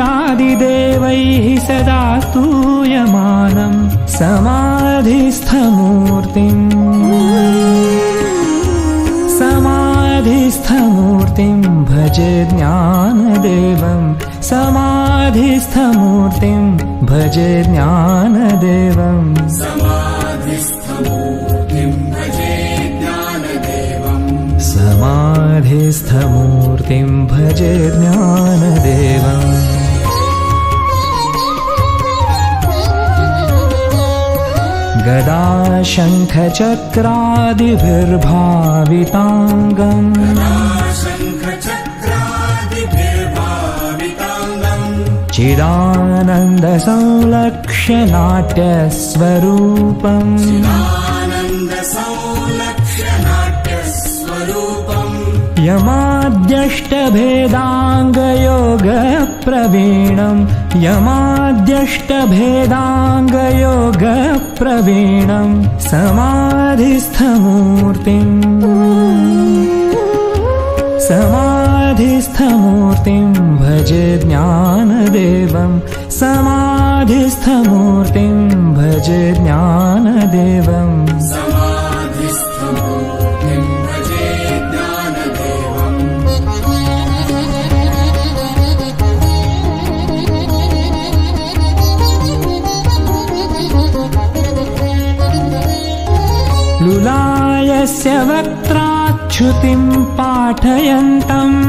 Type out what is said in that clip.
विधेन्द्रादिदेवैः सदा स्तूयमानम् समाधिस्थमूर्तिम्। समाधिस्थमूर्तिम् भज ज्ञानदेवम्। समाधिस्थमूर्तिम् भज ज्ञानदेवम्। समाधिस्थमूर्तिम् भज ज्ञानदेवम् गदा शङ्खचक्रादिभिर्भाविताङ्गम् चिदानन्दसंलक्ष्यनाट्यस्वरूपम् यमाद्यष्टभेदाङ्गयोगप्रवीणम् यमाद्यष्टभेदाङ्गयोगप्रवीणम् समाधिस्थमूर्तिम्। समाधिस्थमूर्तिम् भज ज्ञानदेवम् समाधिस्थमूर्तिम् भज ज्ञानदेवम् लुलायस्य वक्त्राच्युतिम् पाठयन्तम्